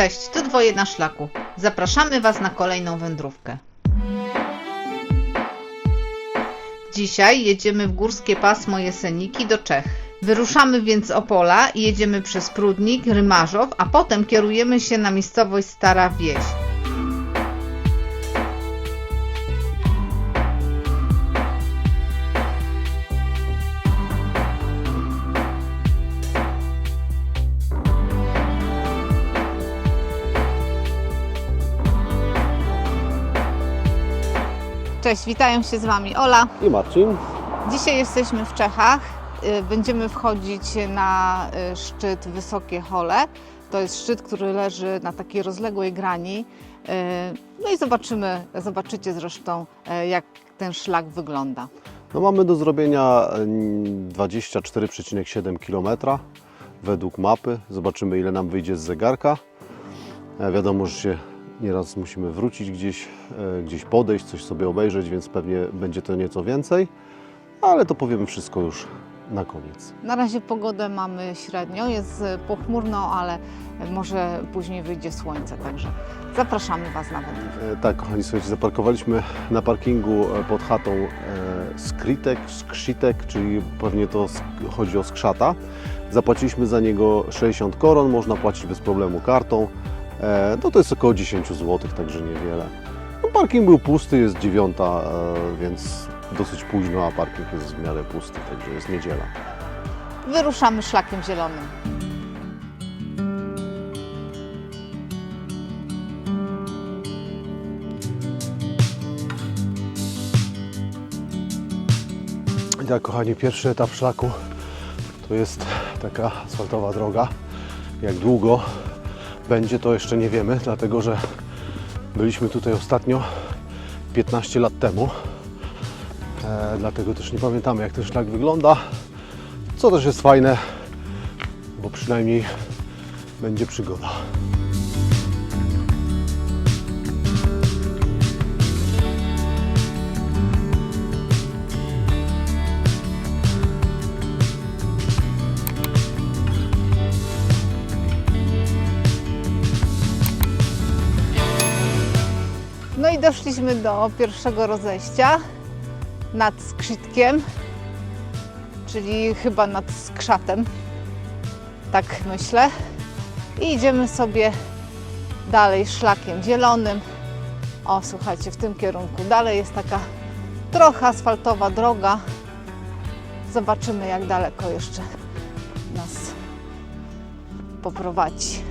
Cześć, tu dwoje na szlaku. Zapraszamy Was na kolejną wędrówkę. Dzisiaj jedziemy w górskie pasmo Jeseniki do Czech. Wyruszamy więc z Opola i jedziemy przez Prudnik, Rymarzow, a potem kierujemy się na miejscowość Stara Wieś. Cześć, witają się z Wami Ola. I Marcin. Dzisiaj jesteśmy w Czechach. Y, Będziemy wchodzić na y, szczyt Wysokie Hole. To jest szczyt, który leży na takiej rozległej grani. Y, No i zobaczymy, zobaczycie zresztą, jak ten szlak wygląda. No mamy do zrobienia mm, 24,7 km według mapy. Zobaczymy ile nam wyjdzie z zegarka. E, Wiadomo, że się nieraz musimy wrócić gdzieś, e, gdzieś podejść, coś sobie obejrzeć, więc pewnie będzie to nieco więcej. Ale to powiemy wszystko już na koniec. Na razie pogodę mamy średnio, jest y, pochmurno, ale może później wyjdzie słońce, także zapraszamy Was na wędrówkę. E, Tak, kochani, słuchajcie, zaparkowaliśmy na parkingu e, pod chatą e, Skritek, Skrzytek, czyli pewnie to chodzi o skrzata. Zapłaciliśmy za niego 60 koron, można płacić bez problemu kartą. E, No to jest około 10 zł, także niewiele. No, parking był pusty, jest dziewiąta, e, więc dosyć późno, a parking jest w miarę pusty, także jest niedziela. Wyruszamy szlakiem zielonym. Tak, kochani, pierwszy etap szlaku to jest taka asfaltowa droga. Jak długo będzie, to jeszcze nie wiemy, dlatego że byliśmy tutaj ostatnio 15 lat temu. E, dlatego też nie pamiętamy, jak ten szlak wygląda. Co też jest fajne, bo przynajmniej będzie przygoda. Doszliśmy do pierwszego rozejścia nad skrzydkiem, czyli chyba nad skrzatem. Tak myślę. I idziemy sobie dalej szlakiem zielonym. O, słuchajcie, w tym kierunku. Dalej jest taka trochę asfaltowa droga. Zobaczymy, jak daleko jeszcze nas poprowadzi.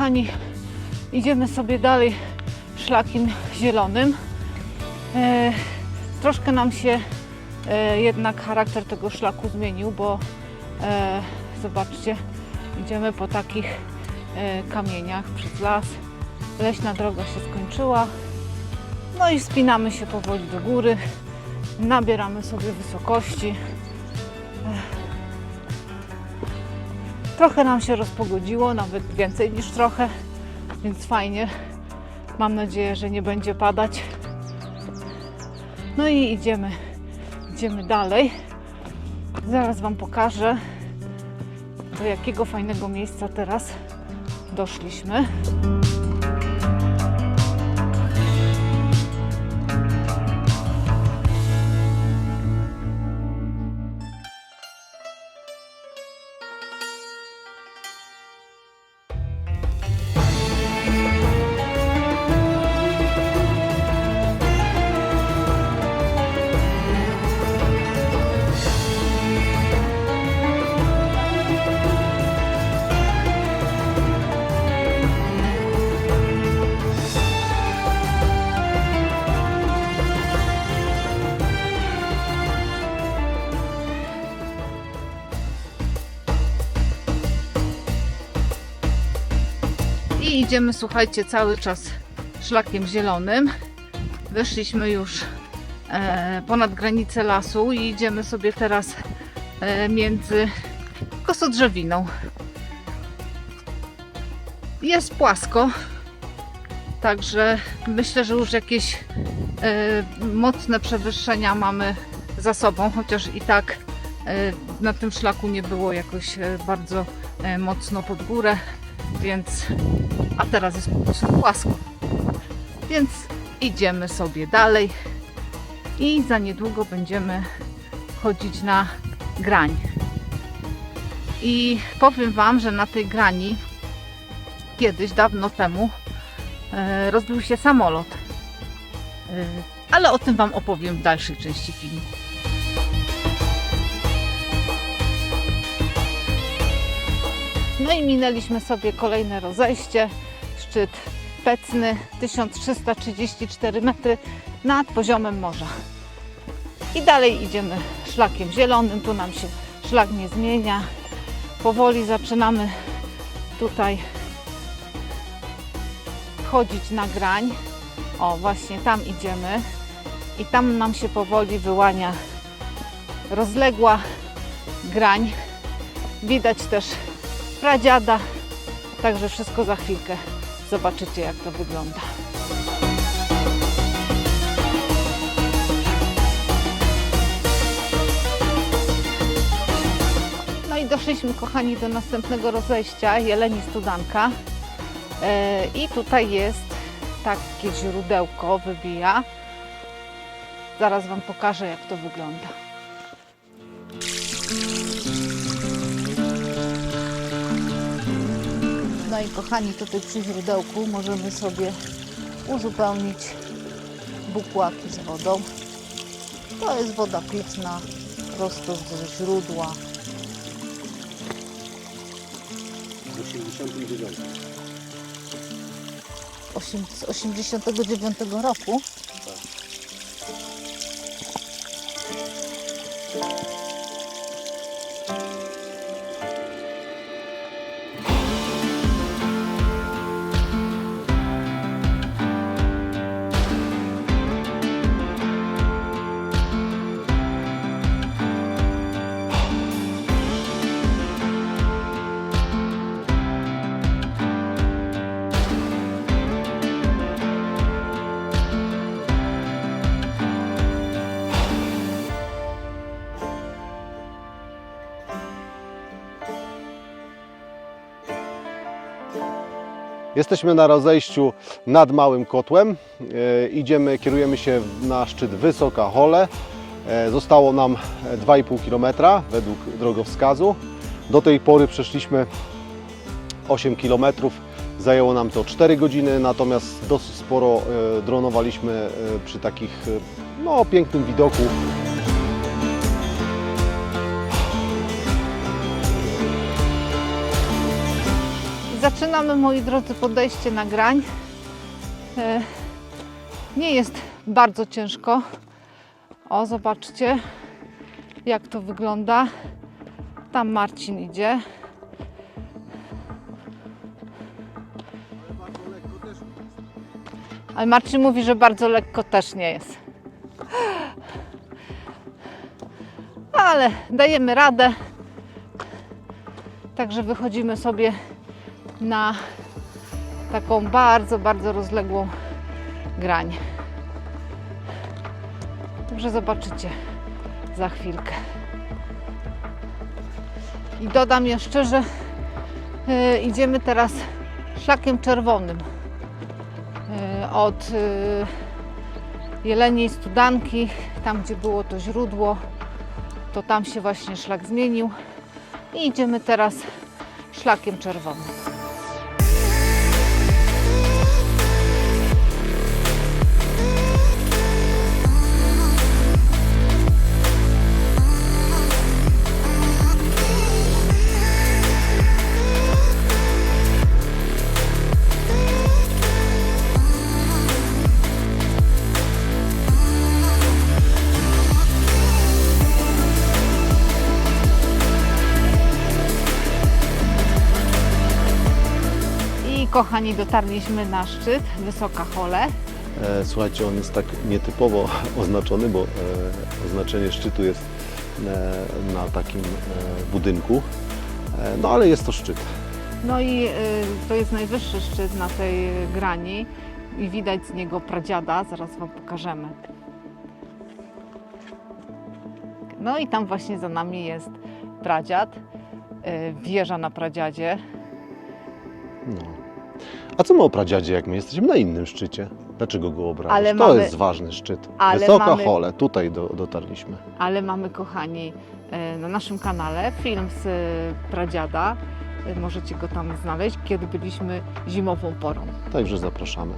Kochani, idziemy sobie dalej szlakiem zielonym. E, troszkę nam się e, jednak charakter tego szlaku zmienił, bo e, zobaczcie, idziemy po takich e, kamieniach przez las. Leśna droga się skończyła. No i wspinamy się powoli do góry. Nabieramy sobie wysokości. Trochę nam się rozpogodziło, nawet więcej niż trochę, więc fajnie. Mam nadzieję, że nie będzie padać. No i idziemy, idziemy dalej. Zaraz Wam pokażę, do jakiego fajnego miejsca teraz doszliśmy. I idziemy, słuchajcie, cały czas szlakiem zielonym. Wyszliśmy już e, ponad granicę lasu i idziemy sobie teraz e, między kosodrzewiną. Jest płasko, także myślę, że już jakieś e, mocne przewyższenia mamy za sobą, chociaż i tak e, na tym szlaku nie było jakoś e, bardzo e, mocno pod górę, więc a teraz jest po prostu płasko. Więc idziemy sobie dalej i za niedługo będziemy chodzić na grań. I powiem Wam, że na tej grani kiedyś, dawno temu, e, rozbił się samolot. E, ale o tym Wam opowiem w dalszej części filmu. No i minęliśmy sobie kolejne rozejście. Szczyt Pecny 1334 metry nad poziomem morza. I dalej idziemy szlakiem zielonym. Tu nam się szlak nie zmienia. Powoli zaczynamy tutaj wchodzić na grań. O, właśnie tam idziemy. I tam nam się powoli wyłania rozległa grań. Widać też pradziada. Także wszystko za chwilkę zobaczycie, jak to wygląda. No i doszliśmy, kochani, do następnego rozejścia Jeleni Studanka. E, I tutaj jest takie źródełko, wybija. Zaraz Wam pokażę, jak to wygląda. No i kochani, tutaj przy źródełku możemy sobie uzupełnić bukłaki z wodą. To jest woda pitna, prosto ze źródła. W 89. Osiem- z 89 roku. Jesteśmy na rozejściu nad Małym Kotłem. E, idziemy, kierujemy się na szczyt Wysoka Hole. E, zostało nam 2,5 km według drogowskazu. Do tej pory przeszliśmy 8 km. Zajęło nam to 4 godziny, natomiast dosyć sporo e, dronowaliśmy przy takich no, pięknym widoku. Zaczynamy, moi drodzy, podejście na grań. E, Nie jest bardzo ciężko. O, zobaczcie, jak to wygląda. Tam Marcin idzie. Ale Marcin mówi, że bardzo lekko też nie jest. Ale dajemy radę. Także wychodzimy sobie na taką bardzo, bardzo rozległą grań. Także zobaczycie za chwilkę. I dodam jeszcze, że y, idziemy teraz szlakiem czerwonym y, od y, Jeleniej Studanki, tam gdzie było to źródło, to tam się właśnie szlak zmienił i idziemy teraz szlakiem czerwonym. Kochani, dotarliśmy na szczyt, Wysoka Hole. E, Słuchajcie, on jest tak nietypowo oznaczony, bo e, oznaczenie szczytu jest e, na takim budynku. No ale jest to szczyt. No i to jest najwyższy szczyt na tej grani i widać z niego pradziada, zaraz Wam pokażemy. No i tam właśnie za nami jest pradziad, wieża na pradziadzie. A co my o pradziadzie, jak my jesteśmy na innym szczycie? Dlaczego go obrażasz? Ale to mamy- jest ważny szczyt. ale Wysoka mamy- Hole, tutaj do, dotarliśmy. Ale mamy, kochani, y, na naszym kanale film z y, pradziada. Y, Możecie go tam znaleźć, kiedy byliśmy zimową porą. Także zapraszamy.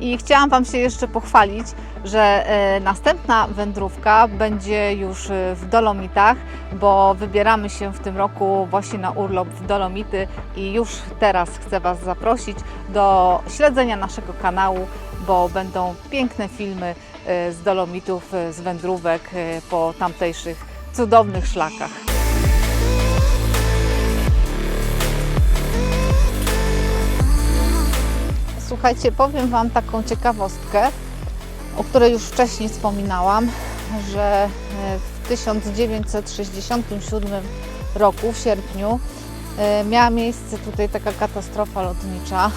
I chciałam Wam się jeszcze pochwalić, że e, następna wędrówka będzie już e, w Dolomitach, bo wybieramy się w tym roku właśnie na urlop w Dolomity i już teraz chcę Was zaprosić do śledzenia naszego kanału, bo będą piękne filmy e, z Dolomitów, z wędrówek po tamtejszych cudownych szlakach. Słuchajcie, powiem Wam taką ciekawostkę, o której już wcześniej wspominałam, że e, w 1967 roku, w sierpniu, e, miała miejsce tutaj taka katastrofa lotnicza.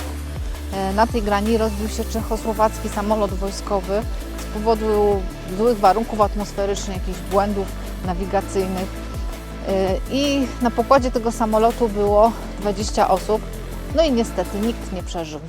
E, Na tej grani rozbił się czechosłowacki samolot wojskowy z powodu złych warunków atmosferycznych, jakichś błędów nawigacyjnych. I na pokładzie tego samolotu było 20 osób. No i niestety nikt nie przeżył.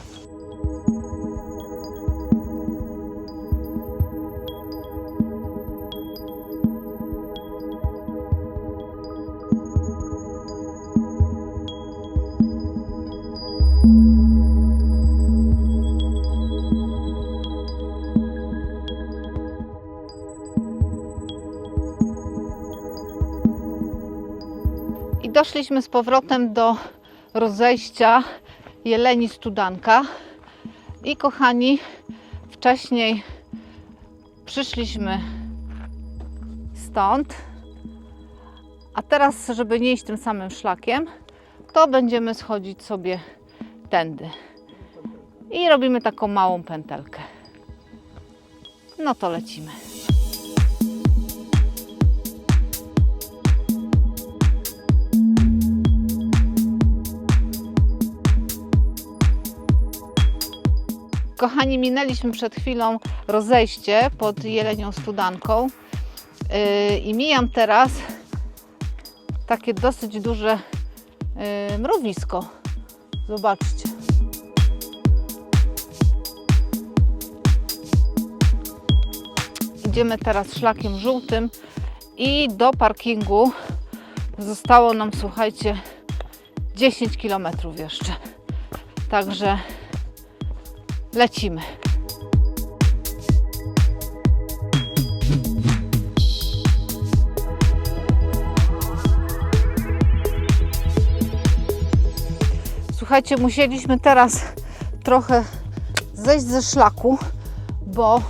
I doszliśmy z powrotem do rozejścia Jeleni Studanka. I kochani, wcześniej przyszliśmy stąd, a teraz, żeby nie iść tym samym szlakiem, to będziemy schodzić sobie tędy. I robimy taką małą pętelkę. No to lecimy. Kochani, minęliśmy przed chwilą rozejście pod Jelenią Studanką yy, i mijam teraz takie dosyć duże yy, mrowisko. Zobaczcie. Idziemy teraz szlakiem żółtym i do parkingu zostało nam, słuchajcie, 10 km jeszcze. Także lecimy. Słuchajcie, musieliśmy teraz trochę zejść ze szlaku, bo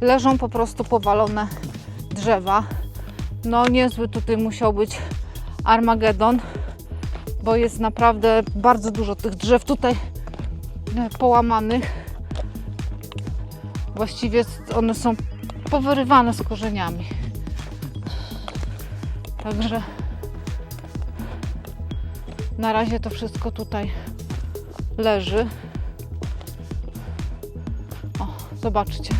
leżą po prostu powalone drzewa. No niezły tutaj musiał być Armagedon, bo jest naprawdę bardzo dużo tych drzew tutaj e, połamanych. Właściwie one są powyrywane z korzeniami. Także na razie to wszystko tutaj leży. O, zobaczcie.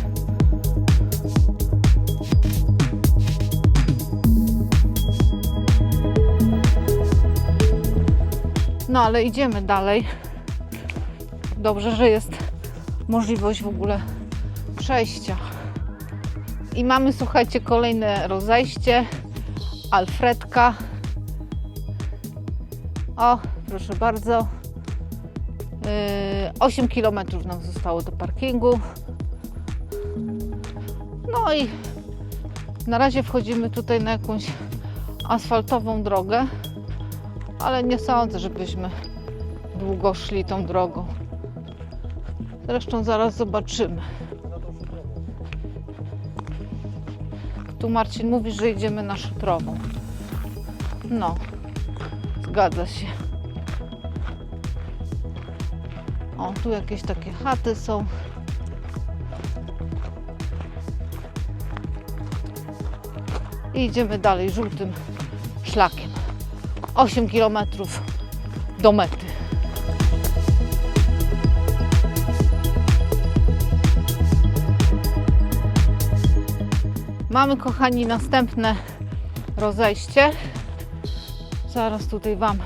No ale idziemy dalej. Dobrze, że jest możliwość w ogóle przejścia. I mamy, słuchajcie, kolejne rozejście. Alfredka. O, proszę bardzo. Yy, 8 km nam zostało do parkingu. No i na razie wchodzimy tutaj na jakąś asfaltową drogę, ale nie sądzę, żebyśmy długo szli tą drogą. Zresztą zaraz zobaczymy. Tu Marcin mówi, że idziemy na szutrową. No, zgadza się. O, tu jakieś takie chaty są. I idziemy dalej żółtym szlakiem. 8 km do mety. Mamy, kochani, następne rozejście. Zaraz tutaj Wam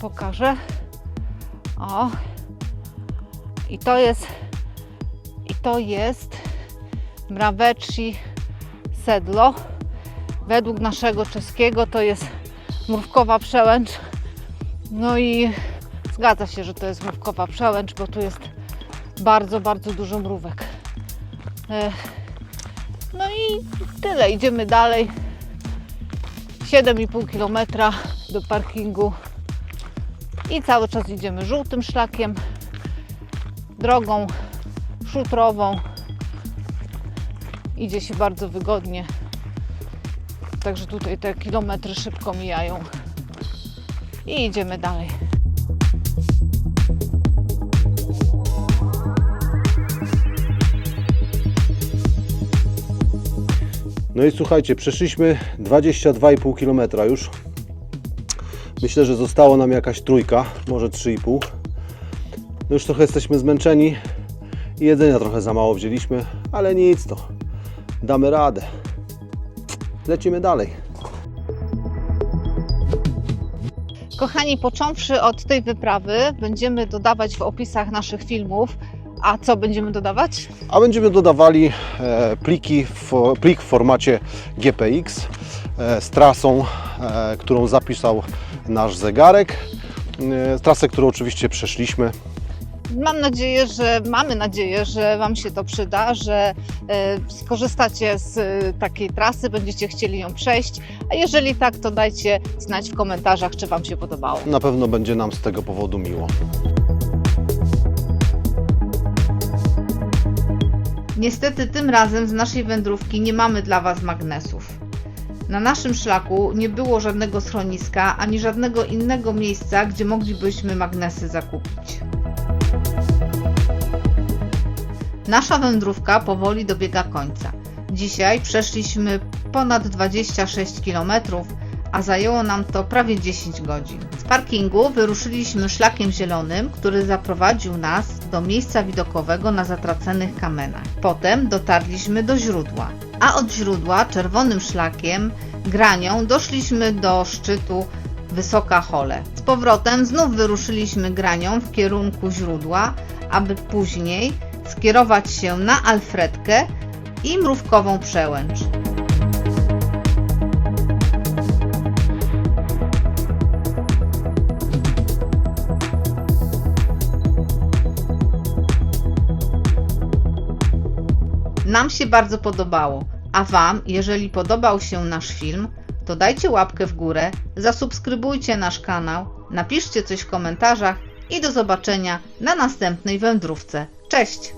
pokażę. O. I to jest i to jest Mraweczi Sedlo. Według naszego czeskiego to jest mrówkowa przełęcz. No i zgadza się, że to jest mrówkowa przełęcz, bo tu jest bardzo, bardzo dużo mrówek. No i tyle, idziemy dalej. 7,5 km do parkingu i cały czas idziemy żółtym szlakiem, drogą szutrową. Idzie się bardzo wygodnie. Także tutaj te kilometry szybko mijają. I idziemy dalej. No i słuchajcie, przeszliśmy 22,5 km już. Myślę, że zostało nam jakaś trójka, może 3,5. No już trochę jesteśmy zmęczeni i jedzenia trochę za mało wzięliśmy, ale nic to. Damy radę. Lecimy dalej. Kochani, począwszy od tej wyprawy, będziemy dodawać w opisach naszych filmów. A co będziemy dodawać? A będziemy dodawali e, pliki, w, plik w formacie GPX e, z trasą, e, którą zapisał nasz zegarek. Trasę, którą oczywiście przeszliśmy. Mam nadzieję, że mamy nadzieję, że Wam się to przyda, że skorzystacie z takiej trasy, będziecie chcieli ją przejść. A jeżeli tak, to dajcie znać w komentarzach, czy Wam się podobało. Na pewno będzie nam z tego powodu miło. Niestety tym razem z naszej wędrówki nie mamy dla Was magnesów. Na naszym szlaku nie było żadnego schroniska ani żadnego innego miejsca, gdzie moglibyśmy magnesy zakupić. Nasza wędrówka powoli dobiega końca. Dzisiaj przeszliśmy ponad 26 km, a zajęło nam to prawie 10 godzin. Z parkingu wyruszyliśmy szlakiem zielonym, który zaprowadził nas do miejsca widokowego na zatracenych kamenach. Potem dotarliśmy do źródła, a od źródła czerwonym szlakiem granią doszliśmy do szczytu Wysoka Hole. Z powrotem znów wyruszyliśmy granią w kierunku źródła, aby później skierować się na Alfredkę i Mrówkową Przełęcz. Nam się bardzo podobało, a Wam, jeżeli podobał się nasz film, to dajcie łapkę w górę, zasubskrybujcie nasz kanał, napiszcie coś w komentarzach i do zobaczenia na następnej wędrówce. Cześć!